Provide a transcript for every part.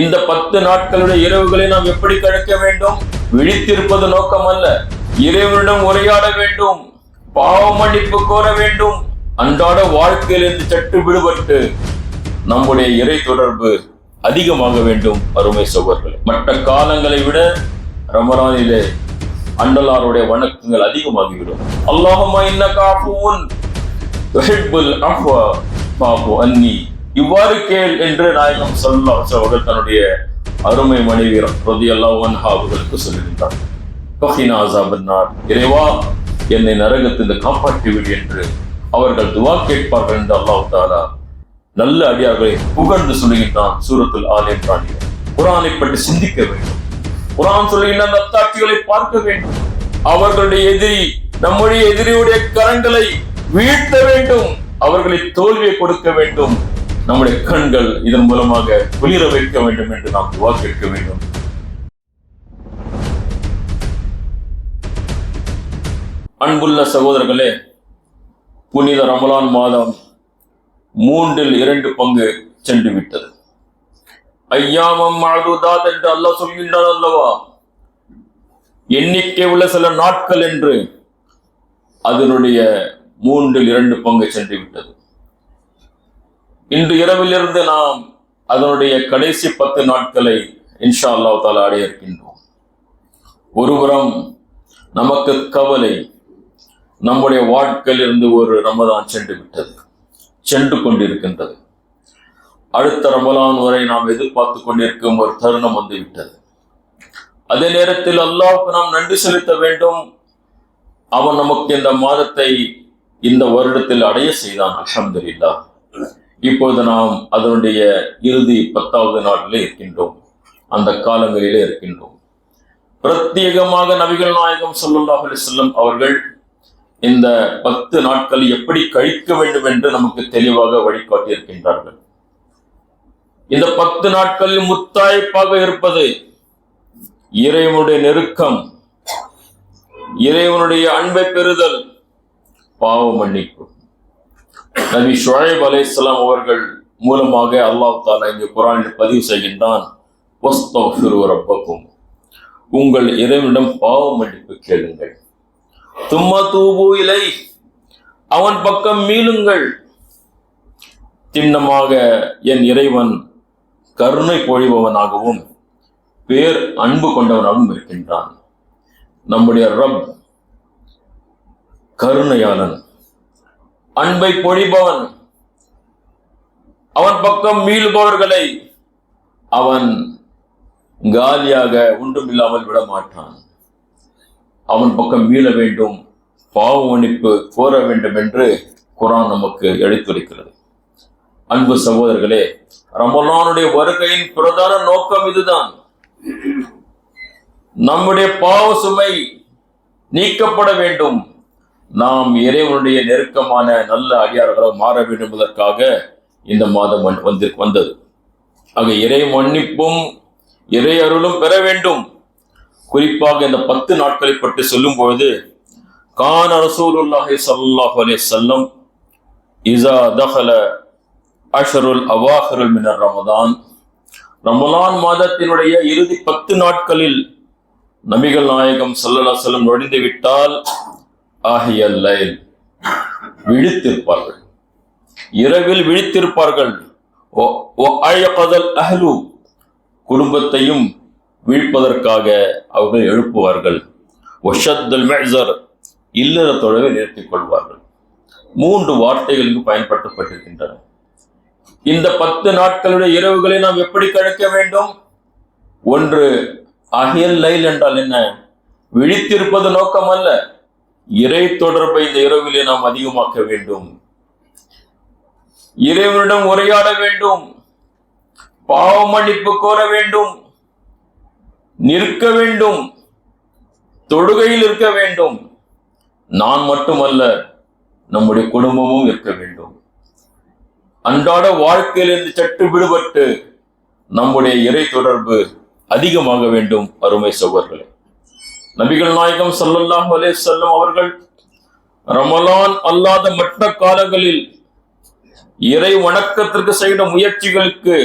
இந்த பத்து நாட்களுடைய இரவுகளை நாம் எப்படி கழிக்க வேண்டும்? விழித்திருப்பது நோக்கம் அல்ல இறைவனிடம் உரையாட வேண்டும். பாவ மன்னிப்பு கோர வேண்டும். அன்றாட வாழ்க்கையிலிருந்து சற்று விடுபட்டு நம்முடைய இறை தொடர்பு அதிகமாக வேண்டும் அருமை சகோதரர்களே. மற்ற காலங்களை விட ரமலானிலே அண்டலாருடைய வணக்கங்கள் அதிகமாகிவிடும். அல்லாஹமா இன்னக அஃபுவுன் துஹிப்புல் அன்னி. இவ்வாறு கேள் என்று நாயகம் ஸல்லல்லாஹு அவர்கள் தன்னுடைய அருமை மனைவி ரலியல்லாஹு அல்லாஹ் அவர்களுக்கு சொல்லியிருந்தார். இறைவா என்னை நரகத்திலிருந்து காப்பாற்றி விடு என்று அவர்கள் துவா கேட்பார்கள் என்று அல்லாஹ் தாலா நல்ல அடியார்களை புகழ்ந்து சொல்லுகின்றான் சூரத்தில் ஆல் என்றான் குரானை பற்றி சிந்திக்க வேண்டும். குரான் சொல்லுகின்ற அந்த பார்க்க வேண்டும். அவர்களுடைய எதிரி நம்முடைய எதிரியுடைய கரங்களை வீழ்த்த வேண்டும். அவர்களை தோல்வியை கொடுக்க வேண்டும். நம்முடைய கண்கள் இதன் மூலமாக குளிர வைக்க வேண்டும் என்று நாம் துவா கேட்க வேண்டும். அன்புள்ள சகோதரர்களே புனித ரமலான் மாதம் மூன்றில் இரண்டு பங்கு சென்று விட்டது ஐயாமம் அழுதாத் என்று அல்லாஹ் சொல்கின்றான் அல்லவா? எண்ணிக்கை உள்ள சில நாட்கள் என்று அதனுடைய மூன்றில் இரண்டு பங்கு சென்று விட்டது இன்று இரவிலிருந்து நாம் அதனுடைய கடைசி பத்து நாட்களை இன்ஷா அல்லாஹ் தாலா அடைய இருக்கின்றோம் ஒருபுறம் நமக்கு கவலை நம்முடைய வாழ்க்கையிலிருந்து ஒரு ரமதான் சென்று விட்டது சென்று கொண்டிருக்கின்றது. அடுத்த ரமலான் வரை நாம் எதிர்பார்த்து கொண்டிருக்கும் ஒரு தருணம் வந்து விட்டது. அதே நேரத்தில் அல்லாஹ்வுக்கு நாம் நன்றி செலுத்த வேண்டும். அவன் நமக்கு இந்த மாதத்தை இந்த வருடத்தில் அடைய செய்தான் அல்ஹம்துலில்லாஹ். இப்போது நாம் அதனுடைய இறுதி பத்தாவது நாளிலே இருக்கின்றோம். அந்த காலங்களிலே இருக்கின்றோம். பிரத்யேகமாக நபிகள் நாயகம் ஸல்லல்லாஹு செல்லும் அவர்கள் இந்த பத்து நாட்கள் எப்படி கழிக்க வேண்டும் என்று நமக்கு தெளிவாக வழிகாட்டியிருக்கின்றார்கள். இந்த பத்து நாட்களில் முத்தாய்ப்பாக இருப்பது இறைவனுடைய நெருக்கம் இறைவனுடைய அன்பை பெறுதல் பாவ மன்னிப்பு. நபி ஷுழைப் இஸ்லாம் அவர்கள் மூலமாக அல்லாஹ் தாலா இங்கே குரானில் பதிவு செய்கின்றான். உங்கள் இறைவனிடம் பாவ மன்னிப்பு கேளுங்கள். தும்ம தூபு இலை அவன் பக்கம் மீளுங்கள். திண்ணமாக என் இறைவன் கருணை பொழிபவனாகவும் பேர் அன்பு கொண்டவனாகவும் இருக்கின்றான். நம்முடைய ரப் கருணையாளன். அன்பை பொழிபவன். அவன் பக்கம் மீளுபவர்களை அவன் காலியாக ஒன்றுமில்லாமல் விட மாட்டான் அவன் பக்கம் மீள வேண்டும் பாவ மன்னிப்பு கோர வேண்டும் என்று குரான் நமக்கு எடுத்துரைக்கிறது. அன்பு சகோதரர்களே ரமலானுடைய வருகையின் பிரதான நோக்கம் இதுதான். நம்முடைய பாவ சுமை நீக்கப்பட வேண்டும். நாம் இறைவனுடைய நெருக்கமான நல்ல அடியார்களாக மாற வேண்டும் என்பதற்காக இந்த மாதம் வந்து- வந்தது. ஆக இறை மன்னிப்பும் இறை அருளும் பெற வேண்டும். குறிப்பாக இந்த பத்து நாட்களை பற்றி சொல்லும் பொழுது கான் ரசூலுல்லாஹி சல்லாஹ் அலே வஸல்லம் இசா தஹல அஷருல் அவாஹருல் மினர் ரமதான். ரமலான் மாதத்தினுடைய இறுதி பத்து நாட்களில் நபிகள் நாயகம் சல்லல்லா செல்லம் நுழைந்து விட்டால் ஆகிய லைல் விழித்திருப்பார்கள். இரவில் விழித்திருப்பார்கள். ஒ- அஹ்லு. குடும்பத்தையும் வீழ்ப்பதற்காக அவர்கள் எழுப்புவார்கள். ஒஷத்தல் மெஹர் இல்லற தொழவை நிறுத்திக் கொள்வார்கள். மூன்று வார்த்தைகள் இங்கு பயன்படுத்தப்பட்டிருக்கின்றன. இந்த பத்து நாட்களுடைய இரவுகளை நாம் எப்படி கழிக்க வேண்டும்? ஒன்று அகியல் லைல் என்றால் என்ன? விழித்திருப்பது நோக்கம் அல்ல இறை தொடர்பை இந்த இரவிலே நாம் அதிகமாக்க வேண்டும். இறைவனிடம் உரையாட வேண்டும். பாவ மன்னிப்பு கோர வேண்டும். நிற்க வேண்டும். தொடுகையில் இருக்க வேண்டும். நான் மட்டுமல்ல நம்முடைய குடும்பமும் இருக்க வேண்டும். அன்றாட வாழ்க்கையிலிருந்து சற்று விடுபட்டு நம்முடைய இறை தொடர்பு அதிகமாக வேண்டும். அருமை சகோதரர்களே. நபிகள் நாயகம் ஸல்லல்லாஹு அலே செல்லும் அவர்கள் ரமலான் அல்லாத மற்ற காலங்களில் இறை வணக்கத்திற்கு செய்த முயற்சிகளுக்கு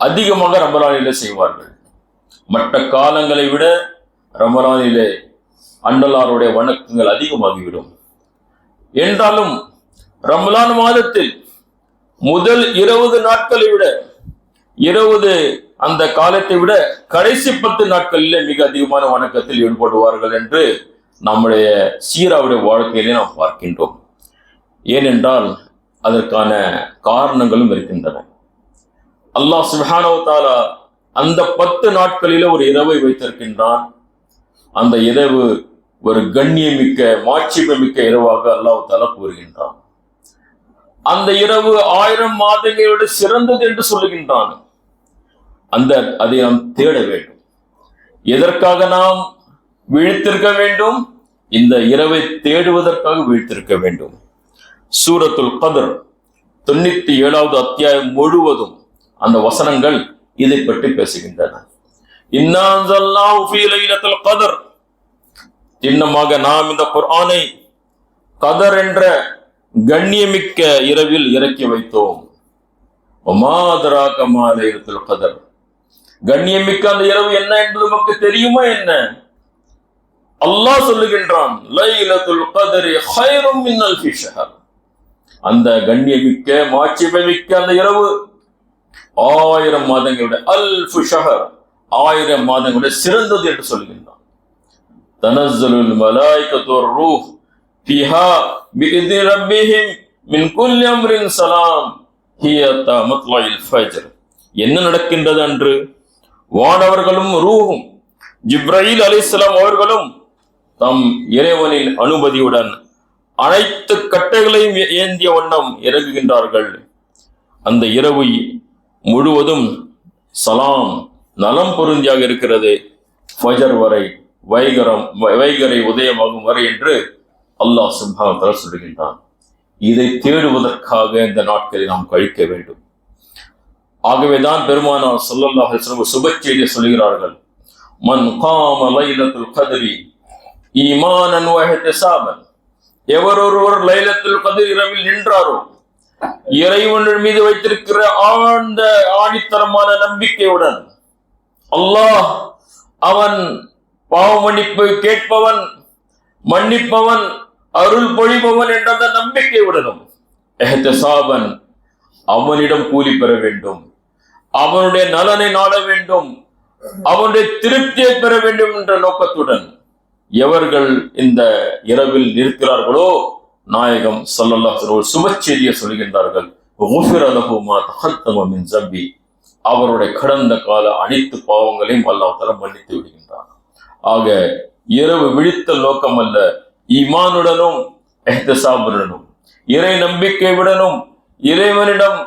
அதிகமாக ரமலானிலே செய்வார்கள். மற்ற காலங்களை விட ரமலானிலே அண்டலாருடைய வணக்கங்கள் அதிகமாகிவிடும். என்றாலும் ரமலான் மாதத்தில் முதல் இருபது நாட்களை விட இருபது அந்த காலத்தை விட கடைசி பத்து நாட்களில் மிக அதிகமான வணக்கத்தில் ஈடுபடுவார்கள் என்று நம்முடைய சீராவுடைய வாழ்க்கையிலே நாம் பார்க்கின்றோம். ஏனென்றால் அதற்கான காரணங்களும் இருக்கின்றன. அல்லாஹ் சுப்ஹானஹு அந்த பத்து நாட்களில ஒரு இரவை வைத்திருக்கின்றான். அந்த இரவு ஒரு கண்ணியமிக்க மாட்சிமிக்க இரவாக அல்லாஹ் தஆலா கூறுகின்றான். அந்த இரவு ஆயிரம் மாதங்களை விட சிறந்தது என்று சொல்லுகின்றான். அந்த அதை நாம் தேட வேண்டும். எதற்காக நாம் விழித்திருக்க வேண்டும்? இந்த இரவை தேடுவதற்காக விழித்திருக்க வேண்டும். சூரத்துல் கதர் தொண்ணூத்தி ஏழாவது அத்தியாயம் முழுவதும் அந்த வசனங்கள் இதை பற்றி பேசுகின்றன. கதர். சின்னமாக நாம் இந்த குர்ஆனை கதர் என்ற கண்ணியமிக்க இரவில் இறக்கி வைத்தோம். ஒமாதராக மாலை கதர். கண்ணியமிக்க அந்த இரவு என்ன என்பது நமக்கு தெரியுமா என்ன? அல்லாஹ் சொல்லுகின்றான் லைலத்துல் கதரி ஹைரும் மின் அல்ஃபி ஷஹர். அந்த கண்ணியமிக்க மாட்சிமிக்க அந்த இரவு ஆயிரம் மாதங்களுடைய அல்ஃபு ஷஹர் ஆயிரம் மாதங்களுடைய சிறந்தது என்று சொல்கின்றான். தனஸ்ஸலுல் மலாயிகத்து ரூஹ் ஃபிஹா பிஇذن ரப்பிஹிம் மின் குல்லி அம்ரின் சலாம் ஹிய மத்லஇல் ஃபஜ்ர். என்ன நடக்கின்றது அன்று? வானவர்களும் ரூஹும் ஜிப்ரயில் அலிஸ்லாம் அவர்களும் தம் இறைவனின் அனுமதியுடன் அனைத்து கட்டைகளையும் ஏந்திய வண்ணம் இறங்குகின்றார்கள். அந்த இரவு முழுவதும் சலாம் நலம் பொருந்தியாக இருக்கிறது. ஃபஜர் வரை வைகரம் வைகரை உதயமாகும் வரை என்று அல்லாஹ் சுப்ஹானஹு சொல்கின்றான் இதை தேடுவதற்காக இந்த நாட்களை நாம் கழிக்க வேண்டும். ஆகவேதான் பெருமானார் ஸல்லல்லாஹு அலைஹி வஸல்லம் சுப செய்தி சொல்கிறார்கள் மன் காம லைலத்துல் கதிரி ஈமானன் வ இஹ்திசாபன் எவர் ஒருவர் லைலத்துல் கதிர் இரவில் நின்றாரோ இறைவன் மீது வைத்திருக்கிற ஆழ்ந்த ஆணித்தரமான நம்பிக்கையுடன் அல்லாஹ் அவன் பாவ மன்னிப்பு கேட்பவன் மன்னிப்பவன் அருள் பொழிபவன் என்ற நம்பிக்கையுடனும் நம்பிக்கையுடனும் எஹ்திசாபன் அவனிடம் கூலி பெற வேண்டும். அவனுடைய நலனை நாட வேண்டும். அவனுடைய திருப்தியை பெற வேண்டும் என்ற நோக்கத்துடன் எவர்கள் இந்த இரவில் நிற்கிறார்களோ நாயகம் சல்லல்லா அலைஹி சொல்கின்றார்கள். அவருடைய கடந்த கால அனைத்து பாவங்களையும் அல்லாஹ் மன்னித்து விடுகின்றான். ஆக இரவு விழித்தல் நோக்கம் அல்ல ஈமானுடனும் எஹ்தசாபுடனும் இறை நம்பிக்கையுடனும் இறைவனிடம்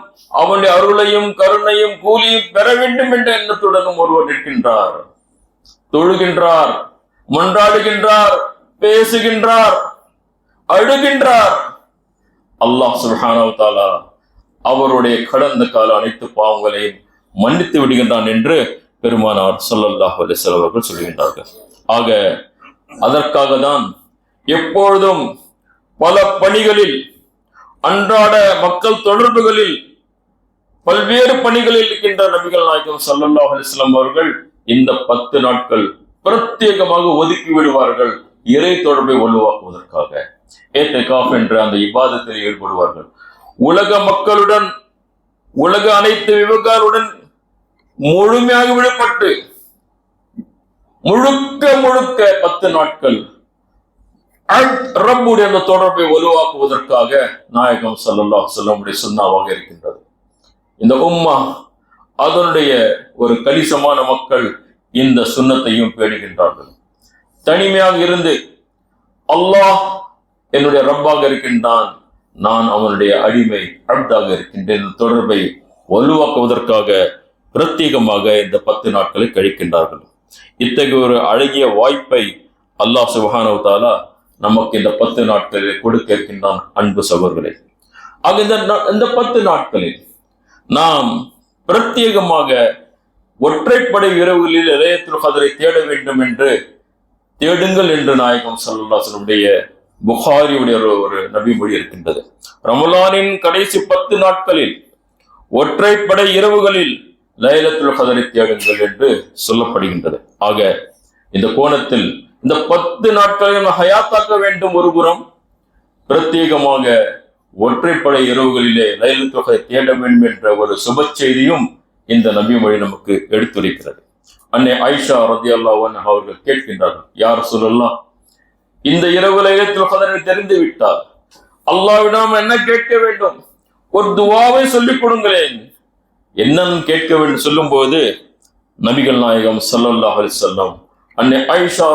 அவனுடைய அருளையும் கருணையும் கூலியும் பெற வேண்டும் என்ற எண்ணத்துடனும் ஒருவர் நிற்கின்றார். தொழுகின்றார் மன்றாடுகின்றார் பேசுகின்றார் அழுகின்றார். அல்லாஹ் சுப்ஹானஹு அவருடைய கடந்த கால அனைத்து பாவங்களையும் மன்னித்து விடுகின்றான் என்று பெருமானார் சொல்லல்லாஹ் அலைஹி அவர்கள் சொல்கின்றார்கள். ஆக அதற்காக தான் எப்பொழுதும் பல பணிகளில் அன்றாட மக்கள் தொடர்புகளில் பல்வேறு பணிகளில் இருக்கின்ற நபிகள் நாயகம் சல்லல்லா அலிஸ்லாம் அவர்கள் இந்த பத்து நாட்கள் பிரத்யேகமாக ஒதுக்கி விடுவார்கள் இறை தொடர்பை வலுவாக்குவதற்காக. ஏத்தகாஃப் என்ற அந்த இபாதத்தில் ஈடுபடுவார்கள். உலக மக்களுடன் உலக அனைத்து விவகாருடன் முழுமையாக விடுபட்டு முழுக்க முழுக்க பத்து நாட்கள் அல்- அந்த தொடர்பை வலுவாக்குவதற்காக நாயகம் சல்லல்லா சொல்லமுடைய சுண்ணாவாக இருக்கின்றது. இந்த உம்மா அதனுடைய ஒரு கணிசமான மக்கள் இந்த சுன்னத்தையும் பேணுகின்றார்கள். தனிமையாக இருந்து அல்லாஹ் என்னுடைய ரப்பாக இருக்கின்றான் நான் அவனுடைய அடிமை அப்தாக இருக்கின்றேன் இந்த தொடர்பை வலுவாக்குவதற்காக பிரத்யேகமாக இந்த பத்து நாட்களை கழிக்கின்றார்கள். இத்தகைய ஒரு அழகிய வாய்ப்பை அல்லாஹ் சுப்ஹானஹு தாலா நமக்கு இந்த பத்து நாட்களில் கொடுக்க இருக்கின்றான் அன்பு சகோதரர்களே. ஆக இந்த பத்து நாட்களில் நாம் பிரத்யேகமாக ஒற்றைப்படை இரவுகளில் இளையத்துல் கதரை தேட வேண்டும் என்று தேடுங்கள் என்று நாயகம் சல்லாசனுடைய புகாரியுடைய ஒரு- ஒரு நபிமொழி இருக்கின்றது. ரமலானின் கடைசி பத்து நாட்களில் ஒற்றைப்படை இரவுகளில் லைலத்துல் கதரை தேடுங்கள் என்று சொல்லப்படுகின்றது. ஆக இந்த கோணத்தில் இந்த பத்து நாட்களையும் ஹயாத்தாக்க வேண்டும் ஒரு புறம். பிரத்யேகமாக ஒற்றைப்படை இரவுகளிலே ரயில் தொகை தேட வேண்டும் என்ற ஒரு சுப செய்தியும் இந்த நபி மொழி நமக்கு எடுத்துரைக்கிறது. அன்னை ஆயிஷா ரதி அல்லாஹ் அவர்கள் கேட்கின்றார்கள் யார் சொல்லலாம் இந்த இரவு லைலத்துல் கதரை தெரிந்து விட்டார் அல்லாவிடம் என்ன கேட்க வேண்டும்? ஒரு துவாவை சொல்லிக் கொடுங்களேன். என்னன்னு கேட்க வேண்டும் சொல்லும் போது நபிகள் நாயகம் ஸல்லல்லாஹு அலைஹி அன்னை ஆயிஷா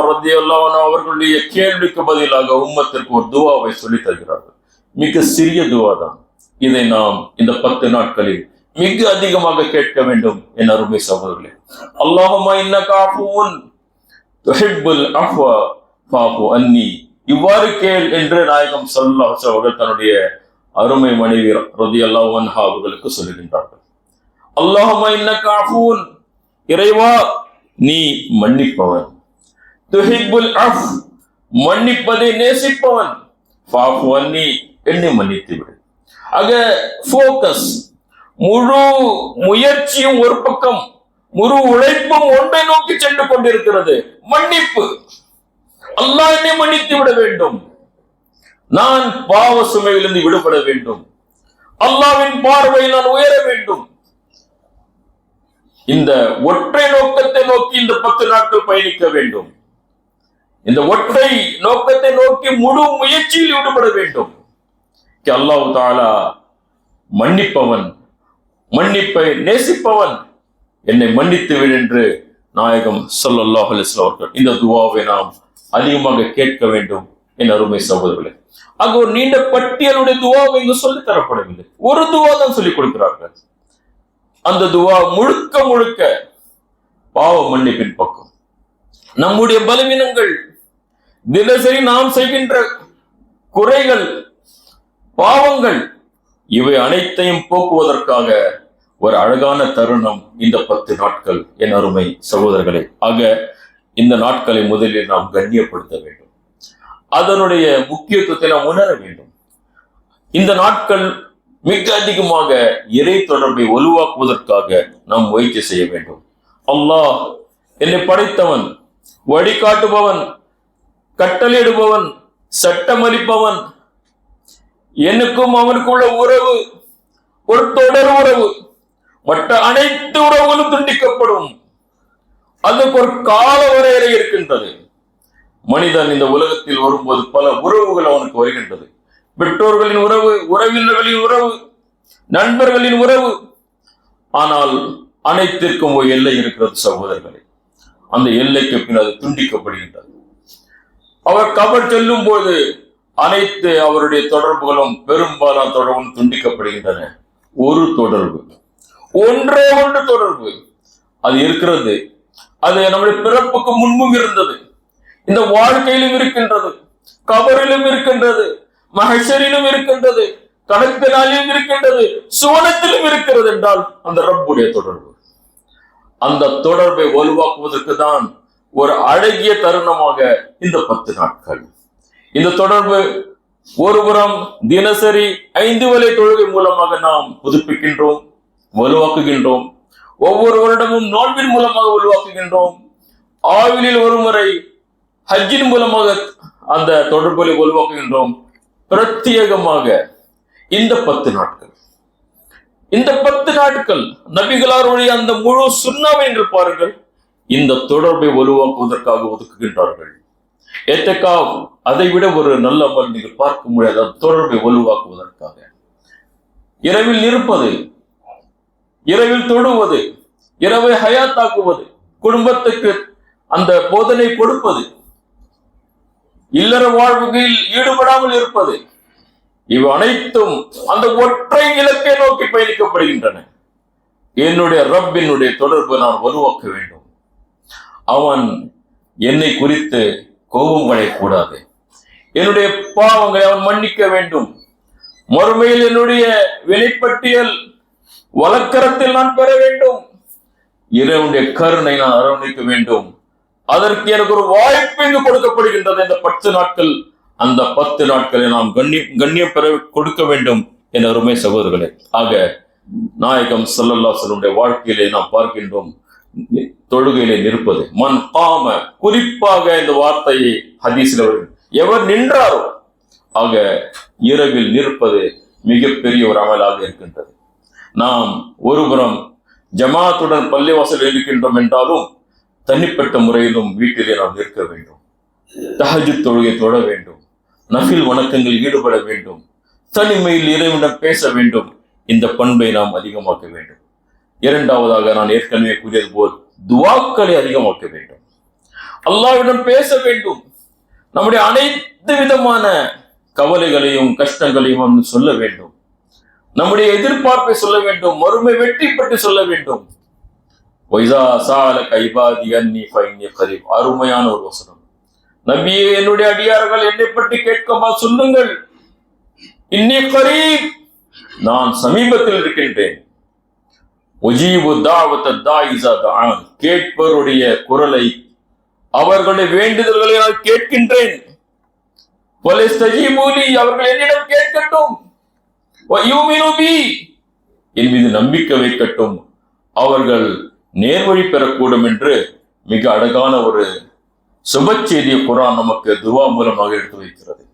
அவர்களுடைய கேள்விக்கு பதிலாக உம்மத்திற்கு ஒரு துவாவை சொல்லி தருகிறார்கள். மிக சிறிய துவா தான். இதை நாம் இந்த பத்து நாட்களில் மிக அதிகமாக கேட்க வேண்டும் என் அருமை சகோதரர்களே. அல்லாஹுமா இன்னக துஹிப்புல் அன்னி. இவ்வாறு கேள் என்று நாயகம் சல்லா அவர்கள் தன்னுடைய அருமை மனைவி ரதியல்லாஹு அன்ஹா அவர்களுக்கு சொல்லுகின்றார்கள். அல்லாஹுமா இன்னக இறைவா நீ மன்னிப்பவன். துஹிபுல் அஃப் மன்னிப்பதை நேசிப்பவன். ஃபாஃபு நீ என்னை மன்னித்து விடு ஆக ஃபோக்கஸ் முழு முயற்சியும் ஒரு பக்கம் முழு உழைப்பும் ஒன்றை நோக்கி சென்று கொண்டிருக்கிறது. மன்னிப்பு. அல்லாஹ் என்னை மன்னித்து விட வேண்டும். நான் பாவ சுமையிலிருந்து விடுபட வேண்டும். அல்லாவின் பார்வையில் நான் உயர வேண்டும். இந்த ஒற்றை நோக்கத்தை நோக்கி இந்த பத்து நாட்கள் பயணிக்க வேண்டும். இந்த ஒற்றை நோக்கத்தை நோக்கி முழு முயற்சியில் ஈடுபட வேண்டும். அல்லாஹ் தாலா மன்னிப்பவன் மன்னிப்பை நேசிப்பவன். என்னை மன்னித்து விடு என்று நாயகம் ஸல்லல்லாஹு அலைஹி அவர்கள் இந்த துவாவை நாம் அதிகமாக கேட்க வேண்டும் என் அருமை சகோதரர்களே. அங்கு ஒரு நீண்ட பட்டியலுடைய துவாவை இங்கு சொல்லி தரப்படவில்லை. ஒரு துவா தான் சொல்லிக் கொடுக்கிறார்கள். அந்த துவா முழுக்க முழுக்க பாவ மன்னிப்பின் பக்கம். நம்முடைய பலவீனங்கள் தினசரி நாம் செய்கின்ற குறைகள் பாவங்கள் இவை அனைத்தையும் போக்குவதற்காக ஒரு அழகான தருணம் இந்த பத்து நாட்கள். என் அருமை சகோதரர்களே ஆக இந்த நாட்களை முதலில் நாம் கண்ணியப்படுத்த வேண்டும். அதனுடைய முக்கியத்துவத்தை நாம் உணர வேண்டும். இந்த நாட்கள் மிக அதிகமாக இறை தொடர்பை வலுவாக்குவதற்காக நாம் முயற்சி செய்ய வேண்டும். அல்லாஹ் என்னை படைத்தவன் வழிகாட்டுபவன் கட்டளையிடுபவன் சட்டமளிப்பவன் எனக்கும் அவனுக்குள்ள உறவு ஒரு தொடர் உறவு மற்ற அனைத்து உறவுகளும் துண்டிக்கப்படும். அதுக்கு ஒரு கால வரையறை இருக்கின்றது. மனிதன் இந்த உலகத்தில் வரும்போது பல உறவுகள் அவனுக்கு வருகின்றது. பெற்றோர்களின் உறவு உறவினர்களின் உறவு நண்பர்களின் உறவு. ஆனால் அனைத்திற்கும் ஒரு எல்லை இருக்கிறது சகோதரர்களே. அந்த எல்லைக்கு பின் அது துண்டிக்கப்படுகின்றது. அவர் கபர் செல்லும் போது அனைத்து அவருடைய தொடர்புகளும் பெரும்பாலான தொடர்பும் துண்டிக்கப்படுகின்றன. ஒரு தொடர்பு. ஒன்றே ஒன்று தொடர்பு. அது இருக்கிறது. அது நம்முடைய பிறப்புக்கு முன்பும் இருந்தது. இந்த வாழ்க்கையிலும் இருக்கின்றது. கபரிலும் இருக்கின்றது. மகசரிலும் இருக்கின்றது கடற்கனாலும் இருக்கின்றது சுவனத்திலும் இருக்கிறது என்றால் அந்த ரப்புடைய தொடர்பு. அந்த தொடர்பை வலுவாக்குவதற்கு தான் ஒரு அழகிய தருணமாக இந்த பத்து நாட்கள். இந்த தொடர்பு ஒருபுறம் தினசரி ஐந்து வலை தொழுகை மூலமாக நாம் புதுப்பிக்கின்றோம் வலுவாக்குகின்றோம். ஒவ்வொரு வருடமும் நோன்பின் மூலமாக வலுவாக்குகின்றோம். ஆவிலில் ஒரு முறை ஹஜ்ஜின் மூலமாக அந்த தொடர்புகளை உருவாக்குகின்றோம் பிரத்யேகமாக இந்த பத்து நாட்கள். இந்த பத்து நாட்கள் நபிகளாருடைய அந்த முழு சுண்ணாவை என்று பாருங்கள். இந்த தொடர்பை வலுவாக்குவதற்காக ஒதுக்குகின்றார்கள். ஏத்தக்காவ் அதை விட ஒரு நல்ல அமல் நீங்கள் பார்க்க முடியாத. அந்த தொடர்பை வலுவாக்குவதற்காக. இரவில் இருப்பது இரவில் தொடுவது இரவை ஹயாத்தாக்குவது குடும்பத்துக்கு அந்த போதனை கொடுப்பது இல்லற வாழ்வுகளில் ஈடுபடாமல் இருப்பது. இவை அனைத்தும் அந்த ஒற்றை இலக்கை நோக்கி பயணிக்கப்படுகின்றன. என்னுடைய ரப்பினுடைய தொடர்பு நான் உருவாக்க வேண்டும். அவன் என்னை குறித்து கோபம் அடையக்கூடாது என்னுடைய பாவங்களை அவன் மன்னிக்க வேண்டும். மறுமையில் என்னுடைய வெளிப்பட்டியல் வழக்கரத்தில் நான் பெற வேண்டும். இறைவனுடைய கருணை நான் அரவணைக்க வேண்டும். அதற்கு எனக்கு ஒரு வாய்ப்பு இங்கு கொடுக்கப்படுகின்றது. இந்த பத்து நாட்கள் அந்த பத்து நாட்களை நாம் கண்ணியம் கண்ணியம் பெற கொடுக்க வேண்டும் என் அருமை சகோதரர்களே. ஆக நாயகம் சல்லல்லாசனுடைய வாழ்க்கையிலே நாம் பார்க்கின்றோம் தொழுகையிலே நிற்பது. மண் காம குறிப்பாக இந்த வார்த்தையை ஹதீஸில் எவர் நின்றாரோ ஆக இரவில் நிற்பது மிகப்பெரிய ஒரு அமலாக இருக்கின்றது. நாம் ஒருபுறம் ஜமாத்துடன் பள்ளிவாசல் இருக்கின்றோம் என்றாலும் தனிப்பட்ட முறையிலும் வீட்டிலே நாம் நிற்க வேண்டும். தஹஜு தொழுகை தொட வேண்டும். நஃபில் வணக்கங்களில் ஈடுபட வேண்டும். தனிமையில் இறைவனிடம் பேச வேண்டும். இந்த பண்பை நாம் அதிகமாக்க வேண்டும். இரண்டாவதாக நான் ஏற்கனவே கூறியது போல் துவாக்களை அதிகமாக்க வேண்டும். அல்லாவிடம் பேச வேண்டும். நம்முடைய அனைத்து விதமான கவலைகளையும் கஷ்டங்களையும் அவன் சொல்ல வேண்டும். நம்முடைய எதிர்பார்ப்பை சொல்ல வேண்டும். மறுமை வெற்றி பற்றி சொல்ல வேண்டும் வைசா சால கைபாதி அன்னி ஃபைன்னி கரீப் அருமையான ஒரு வசனம். நபியே என்னுடைய அடியார்கள் என்னை பற்றி கேட்கமா சொல்லுங்கள். இன்னி கரீப் நான் சமீபத்தில் இருக்கின்றேன். கேட்பருடைய கேட்பவருடைய குரலை அவர்களுடைய வேண்டுதல்களை நான் கேட்கின்றேன். அவர்கள் என்னிடம் கேட்கட்டும். பி என் மீது நம்பிக்கை வைக்கட்டும். அவர்கள் நேர்வழி பெறக்கூடும் என்று மிக அழகான ஒரு சுப செய்தியை குரான் நமக்கு துவா மூலமாக எடுத்து வைக்கிறது.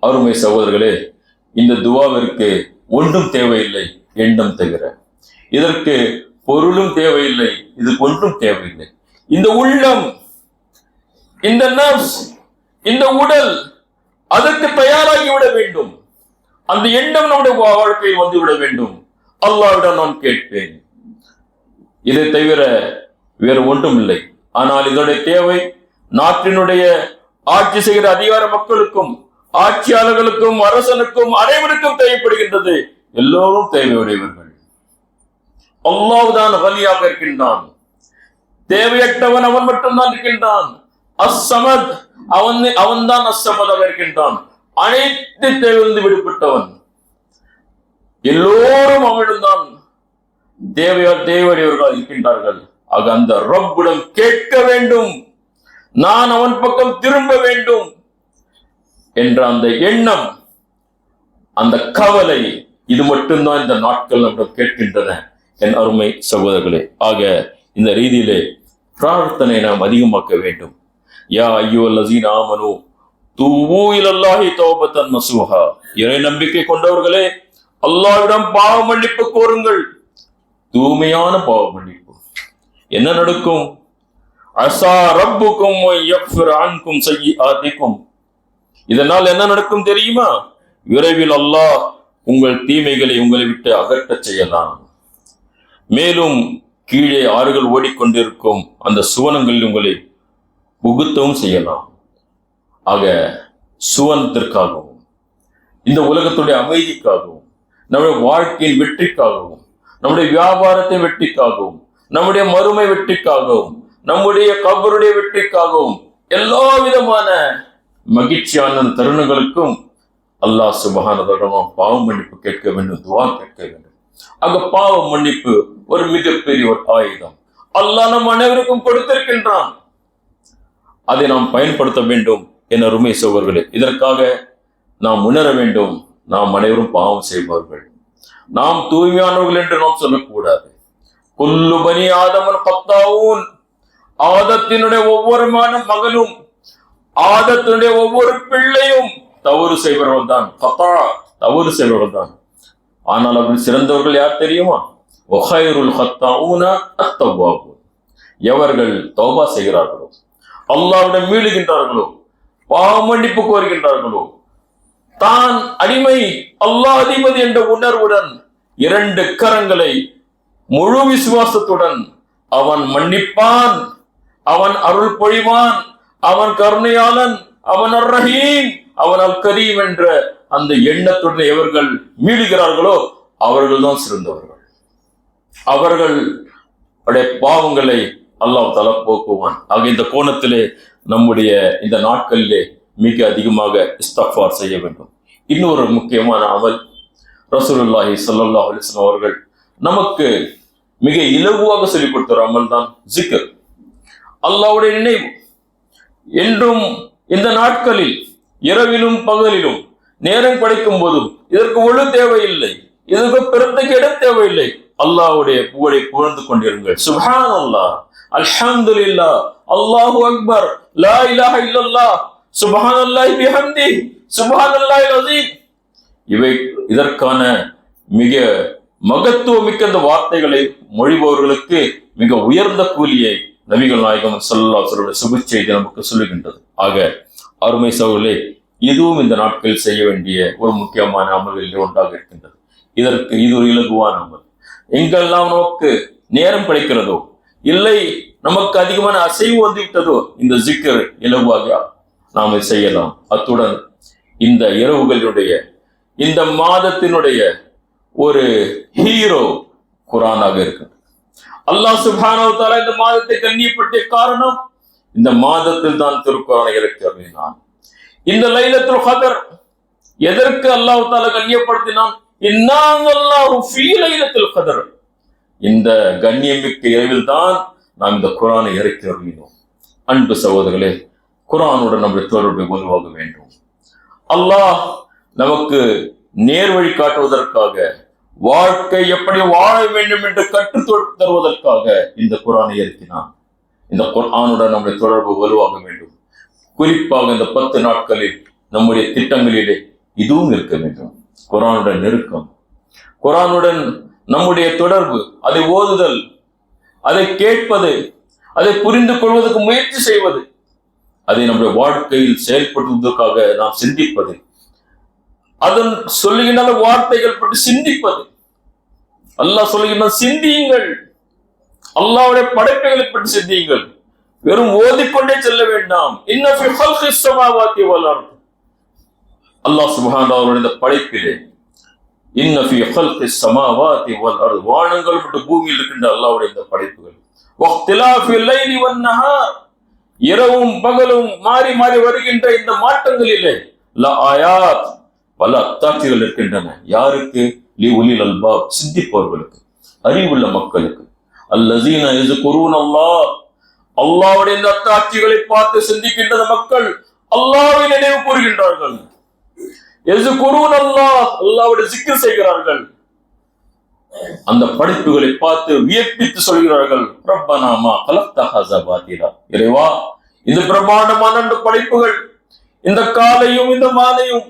அருமை சகோதரர்களே இந்த துவாவிற்கு ஒன்றும் தேவையில்லை எண்ணம் தவிர. இதற்கு பொருளும் தேவையில்லை இதுக்கு ஒன்றும் தேவையில்லை. இந்த உள்ளம் இந்த நர்ஸ் இந்த உடல் அதற்கு தயாராகி விட வேண்டும். அந்த எண்ணம் நம்முடைய வா- வாழ்க்கையில் வந்து விட வேண்டும். அல்லாவிடம் நான் கேட்பேன். இதை தவிர வேறு ஒன்றும் இல்லை. ஆனால் இதனுடைய தேவை நாட்டினுடைய ஆட்சி செய்கிற அதிகார மக்களுக்கும் ஆட்சியாளர்களுக்கும் அரசனுக்கும் அனைவருக்கும் தேவைப்படுகின்றது. எல்லோரும் தேவையுடையவர்கள். அல்லாவுதான் வலியாக இருக்கின்றான். தேவையற்றவன் அவன் மட்டும்தான் இருக்கின்றான். அசமத் அவன் அவன்தான் அசமதாக இருக்கின்றான். அனைத்து தேவையிலிருந்து விடுபட்டவன். எல்லோரும் அவனிடம்தான் தேவையா தேவையுடையவர்கள் இருக்கின்றார்கள் ஆக அந்த ரப்பிடம் கேட்க வேண்டும். நான் அவன் பக்கம் திரும்ப வேண்டும் என்ற அந்த எண்ணம் அந்த கவலை இது மட்டும்தான் இந்த நாட்கள் நம்மிடம் கேட்கின்றன என் அருமை சகோதரர்களே. ஆக இந்த ரீதியிலே பிரார்த்தனை நாம் அதிகமாக்க வேண்டும். யா ஐயோ லசீன் ஆமனு தூவூயிலல்லாஹி இலல்லாஹி தௌபத்தன் இறை நம்பிக்கை கொண்டவர்களே அல்லாவிடம் பாவ மன்னிப்பு கோருங்கள். தூய்மையான பாவ மன்னிப்பு என்ன நடக்கும்? அசா ரப்புக்கும் யக்ஃபிர் அன்கும் சய்யிஆத்திக்கும் இதனால் என்ன நடக்கும் தெரியுமா? விரைவில் அல்லாஹ் உங்கள் தீமைகளை உங்களை விட்டு அகற்றச் செய்யலாம். மேலும் கீழே ஆறுகள் ஓடிக்கொண்டிருக்கும் அந்த சுவனங்களில் உங்களை புகுத்தவும் செய்யலாம். ஆக சுவனத்திற்காகவும் இந்த உலகத்துடைய அமைதிக்காகவும் நம்முடைய வாழ்க்கையின் வெற்றிக்காகவும் நம்முடைய வியாபாரத்தின் வெற்றிக்காகவும் நம்முடைய மறுமை வெற்றிக்காகவும் நம்முடைய கபருடைய வெற்றிக்காகவும் எல்லா விதமான மகிழ்ச்சியான தருணங்களுக்கும் அல்லாஹ் சுபஹானதோட பாவம் மன்னிப்பு கேட்க வேண்டும் துவா கேட்க வேண்டும். அங்க பாவ மன்னிப்பு ஒரு மிகப்பெரிய ஒரு ஆயுதம். அல்லாஹ் நம் அனைவருக்கும் கொடுத்திருக்கின்றான். அதை நாம் பயன்படுத்த வேண்டும் என அருமை சோழர்களே இதற்காக நாம் உணர வேண்டும் நாம் அனைவரும் பாவம் செய்பவர்கள். நாம் தூய்மையானவர்கள் என்று நாம் சொல்லக்கூடாது. குல்லு பனி ஆதமன் பத்தாவும் ஆதத்தினுடைய ஒவ்வொரு மான மகனும் ஆதத்தினுடைய ஒவ்வொரு பிள்ளையும் தவறு செய்பவர்கள் தான். கத்தா தவறு செய்பவர்கள் தான். ஆனால் அப்படி சிறந்தவர்கள் யார் தெரியுமா? ஒஹைருல் ஹத்தாவுன அத்தவாபு எவர்கள் தௌபா செய்கிறார்களோ அல்லாவிடம் மீளுகின்றார்களோ பாவமன்னிப்பு கோருகின்றார்களோ தான் அடிமை அல்லாஹ் அதிபதி என்ற உணர்வுடன் இரண்டு கரங்களை முழு விசுவாசத்துடன் அவன் மன்னிப்பான். அவன் அருள் பொழிவான். அவன் கருணையாளன் அவன் அர் ரஹீம் அவன் அல் கரீம் என்ற அந்த எண்ணத்துடன் எவர்கள் மீளுகிறார்களோ அவர்கள் தான் சிறந்தவர்கள். அவர்கள் உடைய பாவங்களை அல்லாஹ் தலா போக்குவான். ஆக இந்த கோணத்திலே நம்முடைய இந்த நாட்களிலே மிக அதிகமாக இஸ்தஃபார் செய்ய வேண்டும். இன்னொரு முக்கியமான அமல் ரசூலுல்லாஹி சல்லா அலிஸ்லாம் அவர்கள் நமக்கு மிக இலகுவாக சொல்லிக் கொடுத்த அமல் தான் ஜிக்கர் அல்லாஹ்வுடைய நினைவு. என்றும் இந்த நாட்களில் இரவிலும் பகலிலும் நேரம் படைக்கும் போதும் இதற்கு ஒழு தேவையில்லை. இதற்கு பிறந்த இடம் தேவையில்லை. அல்லாஹ்வுடைய புகழை புகழ்ந்து கொண்டிருங்கள். சுஹான் அல்லாஹ் அல்ஹம்துலில்லா அல்லாஹு அக்பர். லா இலாஹ இல்லல்லா சுப்ஹான் அல்லாஹ் பிஹம்தி சுப்ஹான் அல்லாஹ் அஸீம் இவை இதற்கான மிக மகத்துவமிக்க அந்த வார்த்தைகளை மொழிபவர்களுக்கு மிக உயர்ந்த கூலியை நபிகள் நாயகம் சல்லாசருடைய சுப செய்தி நமக்கு சொல்லுகின்றது. ஆக அருமை சகோதரே இதுவும் இந்த நாட்களில் செய்ய வேண்டிய ஒரு முக்கியமான அமல்களில் ஒன்றாக இருக்கின்றது. இதற்கு இது ஒரு இலகுவான அமல். எங்கெல்லாம் நமக்கு நேரம் கிடைக்கிறதோ இல்லை நமக்கு அதிகமான அசைவு வந்துவிட்டதோ இந்த ஜிக்கர் இலகுவாக நாம் செய்யலாம். அத்துடன் இந்த இரவுகளுடைய இந்த மாதத்தினுடைய ஒரு ஹீரோ குரானாக இருக்கு. அல்லாஹ் சுபானவத்தால இந்த மாதத்தை கண்ணியப்படுத்திய காரணம் இந்த மாதத்தில் தான் திருக்குறானை இறக்கி அருளினான் இந்த லைலத்துல் ஹதர் எதற்கு அல்லாஹ் தாலா கண்ணியப்படுத்தினான்? இன்னாங்கல்லாஹு ஃபீ லைலத்துல் இந்த கண்ணியமிக்க இரவில் தான் நாம் இந்த குரானை இறக்கி அறிவினோம் அன்பு சகோதரர்களே குரானுடன் நம்முடைய தொடர்பை உருவாக வேண்டும். அல்லாஹ் நமக்கு நேர் வழி காட்டுவதற்காக வாழ்க்கை எப்படி வாழ வேண்டும் என்று கற்றுத் தருவதற்காக இந்த குரானை இறக்கினான் இந்த குரானுடன் நம்முடைய தொடர்பு வலுவாக வேண்டும். குறிப்பாக இந்த பத்து நாட்களில் நம்முடைய திட்டங்களிலே இதுவும் இருக்க வேண்டும். குரானுடன் நெருக்கம். குரானுடன் நம்முடைய தொடர்பு அதை ஓதுதல் அதை கேட்பது அதை புரிந்து கொள்வதற்கு முயற்சி செய்வது அதை நம்முடைய வாழ்க்கையில் செயல்படுவதற்காக நாம் சிந்திப்பது அதன் சொல்லுகின்ற வார்த்தைகள் பற்றி சிந்திப்பது அல்லாஹ் சொல்லுகின்ற சிந்தியுங்கள். அல்லாவுடைய படைப்புகளை பற்றி சிந்தியுங்கள். வெறும் ஓதிக்கொண்டே செல்ல வேண்டாம். இன்னும் அல்லாஹ் சுப்ஹானஹு அவருடைய இந்த படைப்பிலே இன்ன ஃபி ஹல்கிஸ் வல் வானங்கள் மற்றும் பூமியில் இருக்கின்ற அல்லாவுடைய இந்த படைப்புகள் லைலி வன் நஹார் இரவும் பகலும் மாறி மாறி வருகின்ற இந்த மாற்றங்களிலே ஆயாத் பல அத்தாட்சிகள் இருக்கின்றன. யாருக்கு? லி உலில் அல்பாப் சிந்திப்பவர்களுக்கு அறிவுள்ள மக்களுக்கு. அல்லதீன இது குருன் அல்லா அல்லாவுடைய இந்த அத்தாட்சிகளை பார்த்து சிந்திக்கின்ற மக்கள் அல்லாவை நினைவு கூறுகின்றார்கள். எது குருவன் அல்லா அல்லாவுடைய சிக்கல் செய்கிறார்கள். அந்த படைப்புகளை பார்த்து வியப்பித்து சொல்கிறார்கள் ரப்பனாமா கலப்தஹாசா இறைவா இந்த பிரம்மாண்டமான அந்த படைப்புகள் இந்த காலையும் இந்த மாலையும்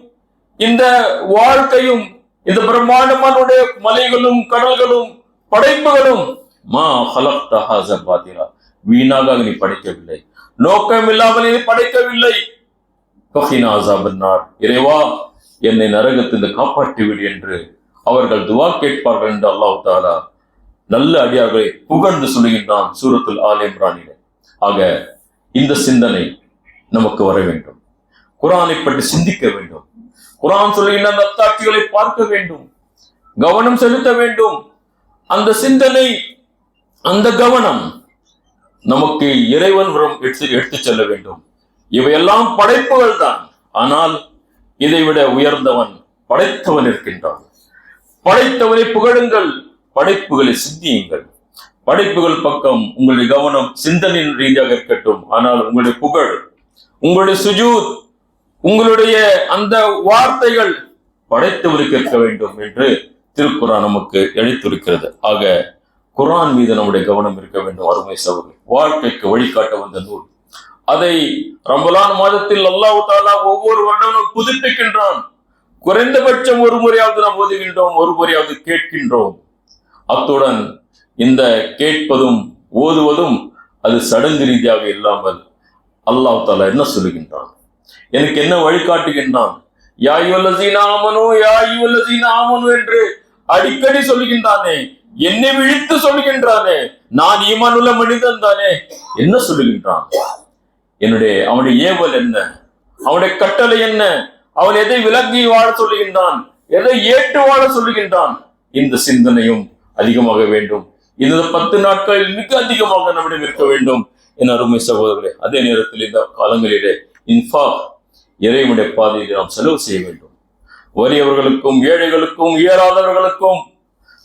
இந்த வாழ்க்கையும் இந்த பிரம்மாண்டமானுடைய மலைகளும் கடல்களும் படைப்புகளும் மா ஹலப்தஹாசா வீணாக நீ படைக்கவில்லை. நோக்கம் இல்லாமல் நீ படைக்கவில்லை. இறைவா என்னை நரகத்தில் காப்பாற்றி விடு என்று அவர்கள் துவா கேட்பார்கள் என்று அல்லாஹ் தாலா நல்ல அடியார்களை புகழ்ந்து சொல்லுகின்றான் சூரத்துல் ஆல் இம்ரானிலே. ஆக இந்த சிந்தனை நமக்கு வர வேண்டும். குரானை பற்றி சிந்திக்க வேண்டும். குரான் சொல்லுகின்ற அந்த அத்தாட்சிகளை பார்க்க வேண்டும். கவனம் செலுத்த வேண்டும். அந்த சிந்தனை அந்த கவனம் நமக்கு இறைவன் வரும் எடுத்து எடுத்துச் செல்ல வேண்டும். இவையெல்லாம் படைப்புகள் தான் ஆனால் இதைவிட உயர்ந்தவன் படைத்தவன் இருக்கின்றான். படைத்தவரை புகழுங்கள் படைப்புகளை சிந்தியுங்கள். படைப்புகள் பக்கம் உங்களுடைய கவனம் சிந்தனையின் ரீதியாக இருக்கட்டும். ஆனால் உங்களுடைய புகழ் உங்களுடைய சுஜூத் உங்களுடைய அந்த வார்த்தைகள் படைத்தவருக்கு இருக்க வேண்டும் என்று திருக்குறான் நமக்கு எழுத்திருக்கிறது ஆக குரான் மீது நம்முடைய கவனம் இருக்க வேண்டும் அருமை சவர்கள் வாழ்க்கைக்கு வழிகாட்ட வந்த நூல். அதை ரம்பலான் மாதத்தில் அல்லாஹ் தாலா ஒவ்வொரு வருடமும் புதுப்பிக்கின்றான். குறைந்தபட்சம் ஒரு முறையாவது நாம் ஓதுகின்றோம் ஒரு முறையாவது கேட்கின்றோம். அத்துடன் இந்த கேட்பதும் ஓதுவதும் அது சடங்கு ரீதியாக இல்லாமல் அல்லாஹ் தாலா என்ன சொல்லுகின்றான்? எனக்கு என்ன வழிகாட்டுகின்றான்? யாயுவல்லசீன ஆமனு யாயுவல்லசீன ஆமனோ என்று அடிக்கடி சொல்லுகின்றானே என்னை விழித்து சொல்லுகின்றானே நான் ஈமானுள்ள மனிதன் தானே என்ன சொல்லுகின்றான்? என்னுடைய அவனுடைய ஏவல் என்ன? அவனுடைய கட்டளை என்ன? அவன் எதை விலங்கி வாழ சொல்லுகின்றான்? எதை ஏற்று வாழ சொல்லுகின்றான்? இந்த சிந்தனையும் அதிகமாக வேண்டும். இந்த பத்து நாட்களில் மிக அதிகமாக நம்மிடம் இருக்க வேண்டும். என் அருமை சகோதரர்களே அதே நேரத்தில் இந்த காலங்களிலே இன்ஃபா இறைவனுடைய பாதையில் நாம் செலவு செய்ய வேண்டும். வறியவர்களுக்கும் ஏழைகளுக்கும் இயலாதவர்களுக்கும்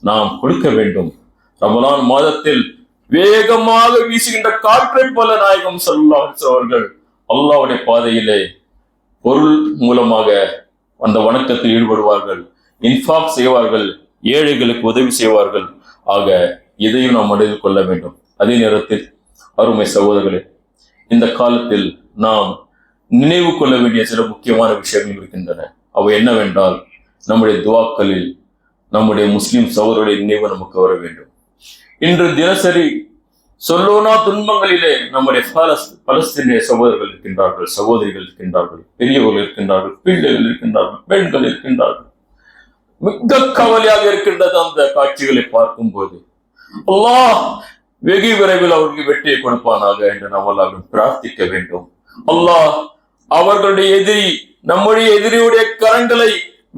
நாம் கொடுக்க வேண்டும். ரமலான் மாதத்தில் வேகமாக வீசுகின்ற காற்றை போல நாயகம் சொல்லாஹ் அவர்கள் அல்லாவுடைய பாதையிலே பொருள் மூலமாக அந்த வணக்கத்தில் ஈடுபடுவார்கள் இன்ஃபாக் செய்வார்கள் ஏழைகளுக்கு உதவி செய்வார்கள். ஆக இதையும் நாம் மனதில் கொள்ள வேண்டும். அதே நேரத்தில் அருமை சகோதரர்களே இந்த காலத்தில் நாம் நினைவு கொள்ள வேண்டிய சில முக்கியமான விஷயங்கள் இருக்கின்றன. அவை என்னவென்றால் நம்முடைய துவாக்களில் நம்முடைய முஸ்லிம் சகோதரருடைய நினைவு நமக்கு வர வேண்டும். இன்று தினசரி சொல்லோனா துன்பங்களிலே நம்முடைய பலஸ்தீனிய சகோதரர்கள் இருக்கின்றார்கள் சகோதரிகள் இருக்கின்றார்கள் பெரியவர்கள் இருக்கின்றார்கள் பிள்ளைகள் இருக்கின்றார்கள் பெண்கள் இருக்கின்றார்கள். மிக கவலையாக இருக்கின்றது அந்த காட்சிகளை பார்க்கும்போது. அல்லாஹ் வெகு விரைவில் அவருக்கு வெற்றியை கொடுப்பானாக என்று நாம் எல்லாரும் பிரார்த்திக்க வேண்டும். அல்லாஹ் அவர்களுடைய எதிரி நம்முடைய எதிரியுடைய கரங்களை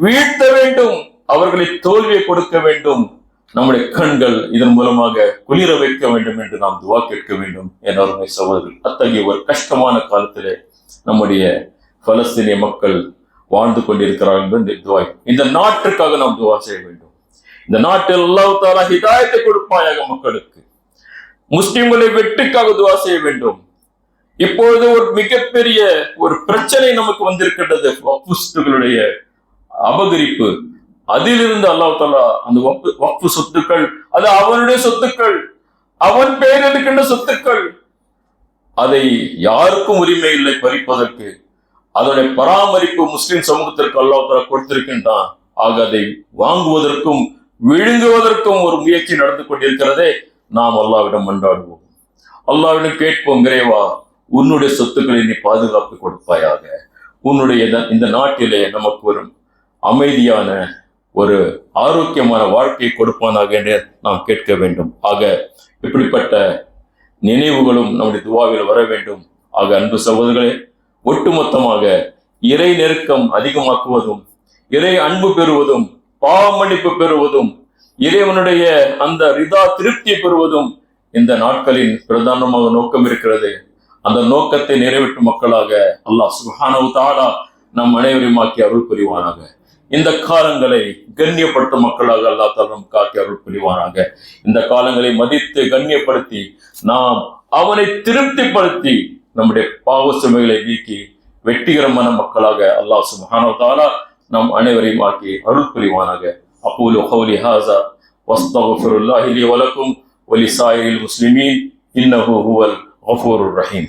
வீழ்த்த வேண்டும். அவர்களை தோல்வியை கொடுக்க வேண்டும். நம்முடைய கண்கள் இதன் மூலமாக குளிர வைக்க வேண்டும் என்று நாம் துவா கேட்க வேண்டும். என் அருமை சகோதரர்கள் அத்தகைய ஒரு கஷ்டமான காலத்திலே நம்முடைய பலஸ்தீனிய மக்கள் வாழ்ந்து கொண்டிருக்கிறார்கள் என்று துவாய் இந்த நாட்டுக்காக நாம் துவா செய்ய வேண்டும். இந்த நாட்டில் அல்லாஹ் ஹிதாயத்தை கொடுப்பாயாக மக்களுக்கு. முஸ்லிம்களை வெட்டுக்காக துவா செய்ய வேண்டும். இப்பொழுது ஒரு மிகப்பெரிய ஒரு பிரச்சனை நமக்கு வந்திருக்கின்றது. அபகரிப்பு. அதிலிருந்து அல்லாஹ் தாலா அந்த வப்பு வப்பு சொத்துக்கள் அது அவனுடைய சொத்துக்கள் அவன் பெயர் எடுக்கின்ற சொத்துக்கள் அதை யாருக்கும் உரிமை இல்லை பறிப்பதற்கு அதனுடைய பராமரிப்பு முஸ்லிம் சமூகத்திற்கு அல்லாஹ் தாலா கொடுத்திருக்கின்றான். ஆக அதை வாங்குவதற்கும் விழுங்குவதற்கும் ஒரு முயற்சி நடந்து கொண்டிருக்கிறதே நாம் அல்லாவிடம் மன்றாடுவோம். அல்லாவிடம் கேட்போம் இறைவா உன்னுடைய சொத்துக்களை நீ பாதுகாப்பு கொடுப்பாயாக. உன்னுடைய இந்த- இந்த நாட்டிலே நமக்கு ஒரு அமைதியான ஒரு ஆரோக்கியமான வாழ்க்கையை கொடுப்பானாக என்று நாம் கேட்க வேண்டும். ஆக இப்படிப்பட்ட நினைவுகளும் நம்முடைய துவாவில் வர வேண்டும். ஆக அன்பு சகோதரர்களே ஒட்டுமொத்தமாக இறை நெருக்கம் அதிகமாக்குவதும் இறை அன்பு பெறுவதும் பாவமன்னிப்பு பெறுவதும் இறைவனுடைய அந்த ரிதா திருப்தி பெறுவதும் இந்த நாட்களின் பிரதானமாக நோக்கம் இருக்கிறது. அந்த நோக்கத்தை நிறைவேற்றும் மக்களாக அல்லாஹ் சுப்ஹானஹு தாடா நம் அனைவரையும் ஆக்கி அருள் புரிவானாக இந்த காலங்களை கண்ணியப்படுத்தும் மக்களாக அல்லாஹ் தஆலா நமக்கு ஆக்கி அருள் புரிவானாக இந்த காலங்களை மதித்து கண்ணியப்படுத்தி நாம் அவனை திருப்திப்படுத்தி நம்முடைய பாவ சுமைகளை நீக்கி வெற்றிகரமான மக்களாக அல்லாஹ் சுப்ஹானஹு தஆலா நம் அனைவரையும் ஆக்கி அருள் புரிவானாக أقول قولي هذا واستغفر الله لي ولكم ولسائر المسلمين إنه هو الغفور الرحيم